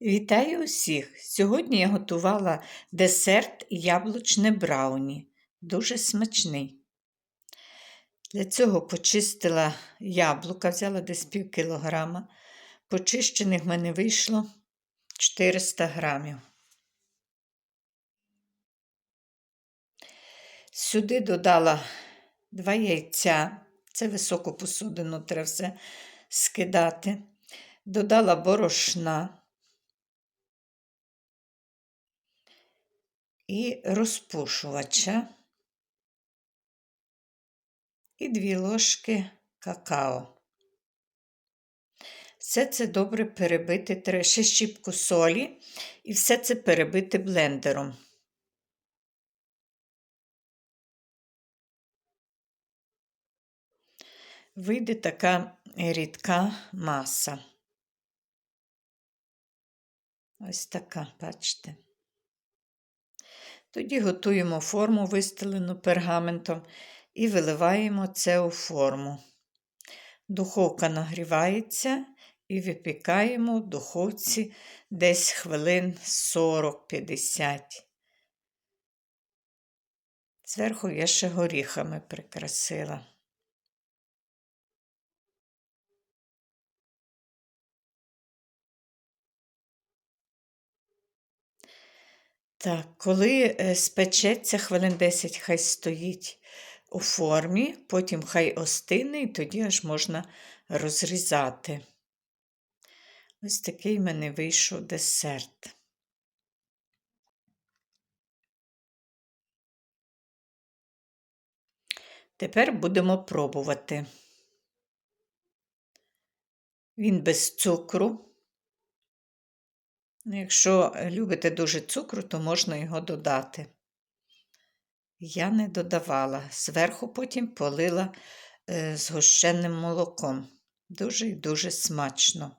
Вітаю усіх! Сьогодні я готувала десерт яблучне брауні. Дуже смачний. Для цього почистила яблука, взяла десь пів кілограма. Почищених в мене вийшло 400 грамів. Сюди додала два яйця, це високу посудину треба все скидати. Додала борошна. І розпушувача і дві ложки какао. Все це добре перебити, треба ще щіпку солі і все це перебити блендером. Вийде така рідка маса. Ось така, бачите. Тоді готуємо форму, вистелену пергаментом, і виливаємо це у форму. Духовка нагрівається і випікаємо в духовці десь хвилин 40-50. Зверху я ще горіхами прикрасила. Так, коли е, спечеться хвилин 10, хай стоїть у формі, потім хай остине, і тоді аж можна розрізати. Ось такий в мене вийшов десерт. Тепер будемо пробувати. Він без цукру. Ну, якщо любите дуже цукру, то можна його додати. Я не додавала, зверху потім полила е, згущеним молоком. Дуже і дуже смачно.